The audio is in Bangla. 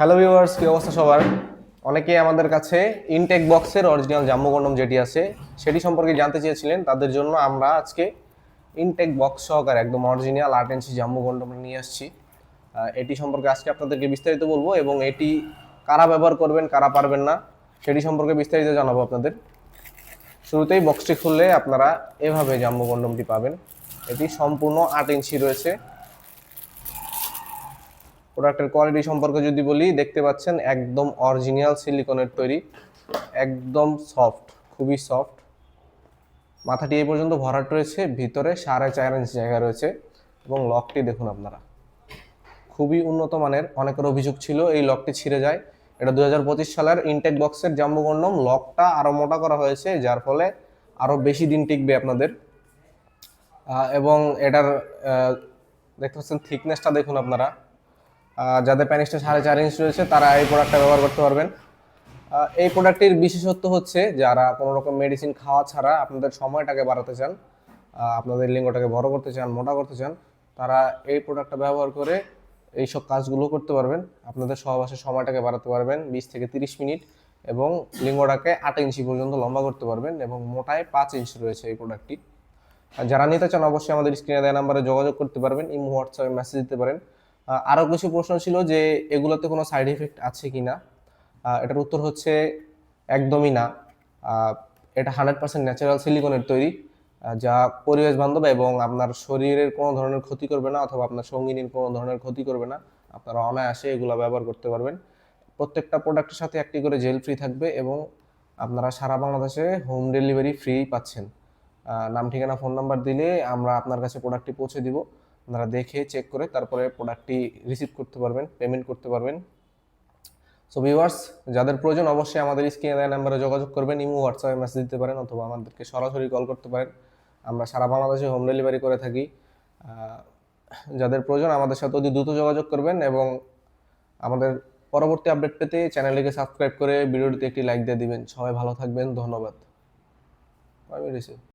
হ্যালো ভিউয়ার্স কি অবস্থা সবার? অনেকেই আমাদের কাছে ইনটেক বক্সের অরিজিনাল জাম্বু কন্ডম যেটি আছে, সেটি সম্পর্কে জানতে চেয়েছিলেন। তাদের জন্য আমরা আজকে ইনটেক বক্স সহকারে একদম অরিজিনাল আট ইঞ্চি জাম্বু কন্ডম নিয়ে আসছি। এটি সম্পর্কে আজকে আপনাদেরকে বিস্তারিত বলব এবং এটি কারা ব্যবহার করবেন, কারা পারবেন না, সেটি সম্পর্কে বিস্তারিত জানাব আপনাদের। শুরুতেই বক্সটি খুললে আপনারা এভাবে জাম্বু কন্ডমটি পাবেন। এটি সম্পূর্ণ আট ইঞ্চি রয়েছে। প্রোডাক্টের কোয়ালিটি সম্পর্কে যদি বলি, দেখতে পাচ্ছেন একদম অরিজিনাল সিলিকনের তৈরি, একদম সফট, খুবই সফট। মাথাটি এই পর্যন্ত ভরাট রয়েছে, ভিতরে সাড়ে চার ইঞ্চ জায়গা রয়েছে এবং লকটি দেখুন আপনারা। খুবই উন্নত মানের, অনেকের অভিযোগ ছিল এই লকটি ছিঁড়ে যায়। এটা দু হাজার পঁচিশ সালের ইনটেক বক্সের জাম্বু কন্ডম লকটা আরও মোটা করা হয়েছে, যার ফলে আরও বেশি দিন টিকবে আপনাদের। এবং এটার দেখতে পাচ্ছেন থিকনেসটা দেখুন আপনারা। যাদের প্যানিসটা সাড়ে চার ইঞ্চ রয়েছে, তারা এই প্রোডাক্টটা ব্যবহার করতে পারবেন। এই প্রোডাক্টটির বিশেষত্ব হচ্ছে, যারা কোনো রকম মেডিসিন খাওয়া ছাড়া আপনাদের সময়টাকে বাড়াতে চান আপনাদের লিঙ্গটাকে বড় করতে চান, মোটা করতে চান, তারা এই প্রোডাক্টটা ব্যবহার করে এইসব কাজগুলো করতে পারবেন। আপনাদের সহবাসের সময়টাকে বাড়াতে পারবেন, বিশ থেকে তিরিশ মিনিট, এবং লিঙ্গটাকে আট ইঞ্চি পর্যন্ত লম্বা করতে পারবেন, এবং মোটায় পাঁচ ইঞ্চ রয়েছে এই প্রোডাক্টটি যারা নিতে চান, অবশ্যই আমাদের স্ক্রিনে দেওয়া নাম্বারে যোগাযোগ করতে পারবেন, ইমো হোয়াটসঅ্যাপে মেসেজ দিতে পারেন। আহ, আরও কিছু প্রশ্ন ছিল যে এগুলোতে কোনো সাইড এফেক্ট আছে কি না এটার উত্তর হচ্ছে একদমই না। এটা হান্ড্রেড পার্সেন্ট ন্যাচারাল সিলিকনের তৈরি যা পরিবেশ বান্ধব এবং আপনার শরীরের কোনো ধরনের ক্ষতি করবে না অথবা আপনার সঙ্গিনীর কোনো ধরনের ক্ষতি করবে না। আপনারা অনায়াসে এগুলো ব্যবহার করতে পারবেন। প্রত্যেকটা প্রোডাক্টের সাথে একটি করে জেল ফ্রি থাকবে এবং আপনারা সারা বাংলাদেশে হোম ডেলিভারি ফ্রি পাচ্ছেন। নাম, ঠিকানা ফোন নাম্বার দিলে আমরা আপনার কাছে প্রোডাক্টটি পৌঁছে দিব। আপনারা দেখে চেক করে তারপরে প্রোডাক্টটি রিসিভ করতে পারবেন পেমেন্ট করতে পারবেন। সো ভিউয়ার্স যাদের প্রয়োজন অবশ্যই আমাদের স্ক্রিনে দেওয়া নাম্বারে যোগাযোগ করবেন, ইমো হোয়াটসঅ্যাপে মেসেজ দিতে পারেন অথবা আমাদেরকে সরাসরি কল করতে পারেন। আমরা সারা বাংলাদেশে হোম ডেলিভারি করে থাকি। যাদের প্রয়োজন আমাদের সাথে অতি দ্রুত যোগাযোগ করবেন এবং আমাদের পরবর্তী আপডেট পেতে চ্যানেলটিকে সাবস্ক্রাইব করে ভিডিওটিতে একটি লাইক দিয়ে দিবেন। সবাই ভালো থাকবেন, ধন্যবাদ। আমি